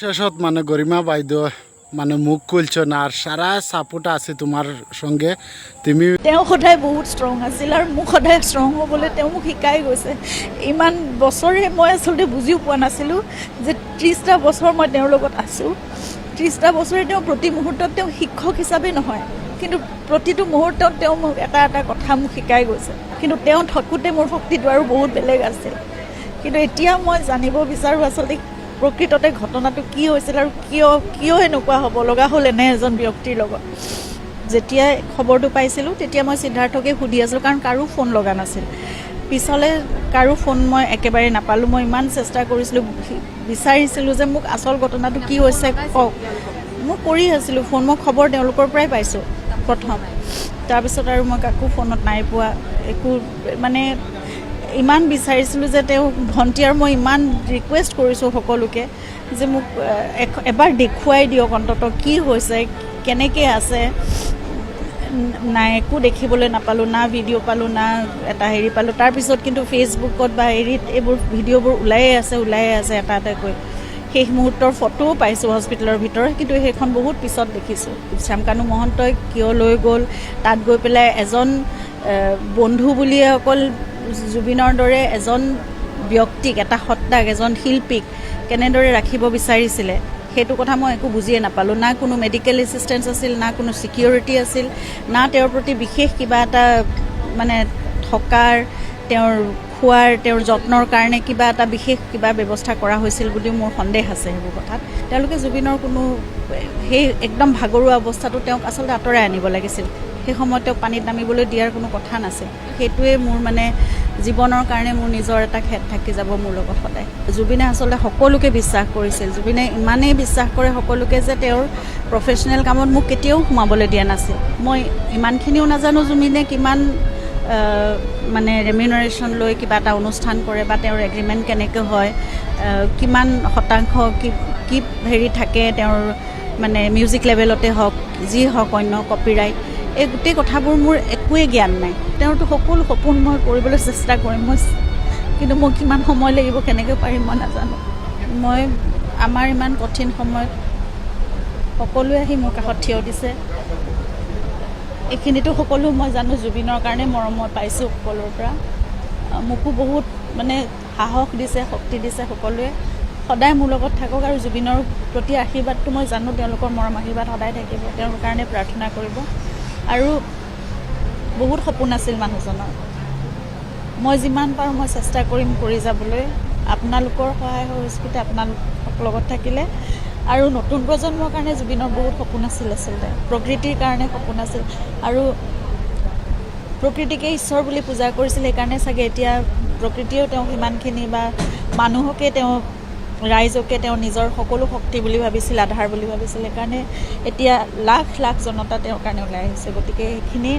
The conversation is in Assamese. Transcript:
শেষত মানে গরিমা বাইদেউ মানে মুখ খুলছো না আর সারা সাপোর্ট আছে তোমার সঙ্গে। তুমি তেওঁ সদায় বহুত ষ্ট্ৰং আছিল আৰু মোক সদায় ষ্ট্ৰং হ'বলৈ তেওঁ মোক শিকাই গৈছে। ইমান বছৰে মই আচলতে বুজিও পোৱা নাছিলোঁ যে ত্ৰিছটা বছৰ মই তেওঁৰ লগত আছোঁ। ত্ৰিছটা বছৰে তেওঁ প্ৰতি মুহূৰ্তত তেওঁ শিক্ষক হিচাপে নহয়, কিন্তু প্ৰতিটো মুহূৰ্তত তেওঁ মোক এটা এটা কথা মোক শিকাই গৈছে। কিন্তু তেওঁ থাকোঁতে মোৰ শক্তিটো আৰু বহুত বেলেগ আছিল। কিন্তু এতিয়া মই জানিব বিচাৰোঁ আচলতে প্ৰকৃততে ঘটনাটো কি হৈছিল আৰু কিয় কিয় এনেকুৱা হ'ব লগা হ'ল এনে এজন ব্যক্তিৰ লগত। যেতিয়াই খবৰটো পাইছিলোঁ তেতিয়া মই সিদ্ধাৰ্থকে সুধি আছিলোঁ কাৰণ কাৰো ফোন লগা নাছিল। পিছলৈ কাৰো ফোন মই একেবাৰে নাপালোঁ। মই ইমান চেষ্টা কৰিছিলোঁ বিচাৰিছিলোঁ যে মোক আচল ঘটনাটো কি হৈছে কওক। মই কৰি আছিলোঁ ফোন মই খবৰ তেওঁলোকৰ পৰাই পাইছোঁ প্ৰথম। তাৰপিছত আৰু মই কাকো ফোনত নাই পোৱা একো মানে ইমান বিচাৰিছিলোঁ যে তেওঁ ভণ্টি আৰু মই ইমান ৰিকুৱেষ্ট কৰিছোঁ সকলোকে যে মোক এবাৰ দেখুৱাই দিয়ক অন্ততঃ কি হৈছে কেনেকৈ আছে। নাই একো দেখিবলৈ নাপালোঁ না ভিডিঅ' পালোঁ না এটা হেৰি পালোঁ। তাৰপিছত কিন্তু ফেচবুকত বা হেৰিত এইবোৰ ভিডিঅ'বোৰ ওলায়ে আছে ওলায়ে আছে এটা এটাকৈ। শেষ মুহূৰ্তৰ ফটোও পাইছোঁ হস্পিটেলৰ ভিতৰত কিন্তু সেইখন বহুত পিছত দেখিছোঁ। শ্যামকানু মহন্তই কিয় লৈ গ'ল তাত গৈ পেলাই এজন বন্ধু বুলিয়ে অকল জুবিনৰ দৰে এজন ব্যক্তিক এটা সত্তাক এজন শিল্পীক কেনেদৰে ৰাখিব বিচাৰিছিলে সেইটো কথা মই একো বুজিয়ে নাপালোঁ। না কোনো মেডিকেল এছিষ্টেঞ্চ আছিল না কোনো ছিকিউৰিটি আছিল না তেওঁৰ প্ৰতি বিশেষ কিবা এটা মানে থকাৰ তেওঁৰ খোৱাৰ তেওঁৰ যত্নৰ কাৰণে কিবা এটা বিশেষ কিবা ব্যৱস্থা কৰা হৈছিল বুলিও মোৰ সন্দেহ আছে সেইবোৰ কথাত। তেওঁলোকে জুবিনৰ কোনো সেই একদম ভাগৰুৱা অৱস্থাটো তেওঁক আচলতে আঁতৰাই আনিব লাগিছিল। সেই সময়ত তেওঁক পানীত নামিবলৈ দিয়াৰ কোনো কথা নাছিল। সেইটোৱে মোৰ মানে জীৱনৰ কাৰণে মোৰ নিজৰ এটা খেদ থাকি যাব মোৰ লগত সদায়। জুবিনে আচলতে সকলোকে বিশ্বাস কৰিছিল। জুবিনে ইমানেই বিশ্বাস কৰে সকলোকে যে তেওঁৰ প্ৰফেচনেল কামত মোক কেতিয়াও সোমাবলৈ দিয়া নাছিল। মই ইমানখিনিও নাজানো জুবিনে কিমান মানে ৰেমিউনাৰেশ্যন লৈ কিবা এটা অনুষ্ঠান কৰে বা তেওঁৰ এগ্ৰিমেণ্ট কেনেকৈ হয় কিমান শতাংশ, কি কি হেৰি থাকে, তেওঁৰ মানে মিউজিক লেভেলতে হওক, যি হওক অন্য কপিৰাইট এই গোটেই কথাবোৰ মোৰ একোৱেই জ্ঞান নাই। তেওঁৰতো সকলো সপোন মই কৰিবলৈ চেষ্টা কৰিম। মই কিন্তু মোৰ কিমান সময় লাগিব কেনেকৈ পাৰিম মই নাজানো। মই আমাৰ ইমান কঠিন সময়ত সকলোৱে আহি মোৰ কাষত থিয় দিছে। এইখিনিতো সকলো মই জানো জুবিনৰ কাৰণে মৰম মই পাইছোঁ সকলোৰ পৰা। মোকো বহুত মানে সাহস দিছে শক্তি দিছে সকলোৱে। সদায় মোৰ লগত থাকক আৰু জুবিনৰ প্ৰতি আশীৰ্বাদটো মই জানো তেওঁলোকৰ মৰম আশীৰ্বাদ সদায় থাকিব। তেওঁৰ কাৰণে প্ৰাৰ্থনা কৰিব। আৰু বহুত সপোন আছিল মানুহজনৰ। মই যিমান পাৰোঁ মই চেষ্টা কৰিম কৰি যাবলৈ। আপোনালোকৰ সহায় সহযোগিতা আপোনালোক লগত থাকিলে। আৰু নতুন প্ৰজন্মৰ কাৰণে জুবিনৰ বহুত সপোন আছিল আচলতে। প্ৰকৃতিৰ কাৰণে সপোন আছিল। আৰু প্ৰকৃতিকে ঈশ্বৰ বুলি পূজা কৰিছিল সেইকাৰণে চাগে এতিয়া প্ৰকৃতিয়েও তেওঁক সিমানখিনি বা মানুহকে তেওঁ ৰাইজকে তেওঁ নিজৰ সকলো শক্তি বুলি ভাবিছিল আধাৰ বুলি ভাবিছিল সেইকাৰণে এতিয়া লাখ লাখ জনতা তেওঁৰ কাৰণে ওলাই আহিছে। গতিকে সেইখিনি